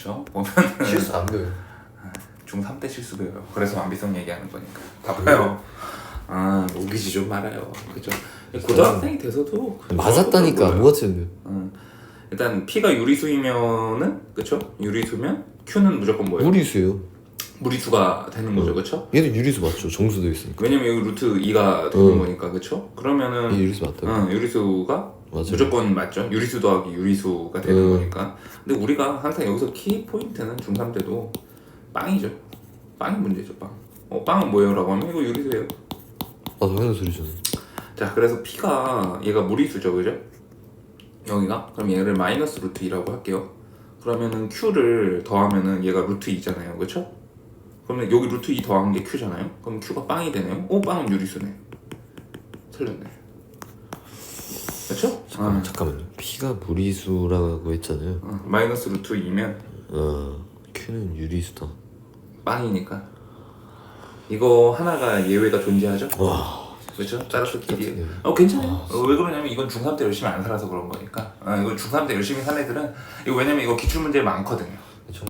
그쵸? 보면 실수 안 배워요. 중3 때 실수 배워요. 그래서 완비성 얘기하는 거니까. 봐봐요. 아, 우기지 좀 말아요. 그죠? 고등학생이 돼서도 그 맞았다니까 뭐가 틀렸네. 응. 일단 P가 유리수이면은 그쵸? 유리수면 Q는 무조건 뭐예요? 무리수예요. 무리수가 되는 거죠, 그쵸? 얘도 유리수 맞죠? 정수도 있으니까. 왜냐면 여기 루트 2가 되는 응. 거니까? 얘 그러면은 유리수 맞다. 응, 유리수가 맞아요. 무조건 맞죠? 유리수 더하기 유리수가 되는 응. 거니까. 근데 우리가 항상 여기서 키 포인트는 중3 때도 빵이죠. 빵이 문제죠, 빵. 어, 빵은 뭐예요? 라고 하면 이거 유리수예요. 아 당연한 소리죠. 자, 그래서 P가 얘가 무리수죠, 그죠? 여기가 그럼 얘를 마이너스 루트 2라고 할게요. 그러면은 Q를 더하면은 얘가 루트 2잖아요, 그렇죠? 그러면 여기 루트 2 더한 게 Q잖아요. 그럼 Q가 빵이 되네요. 오, 빵은 유리수네. 틀렸네. 그렇죠? 잠깐만 잠깐만요. P가 무리수라고 했잖아요. 어, 마이너스 루트 2면 어 Q는 유리수다. 빵이니까. 이거 하나가 예외가 존재하죠? 와 그렇죠? 똑같네요. 어 괜찮아요. 어, 왜 그러냐면 이건 중3 때 열심히 안 살아서 그런 거니까. 어, 이거 중3 때 열심히 산 애들은 이거 왜냐면 이거 기출 문제 많거든요.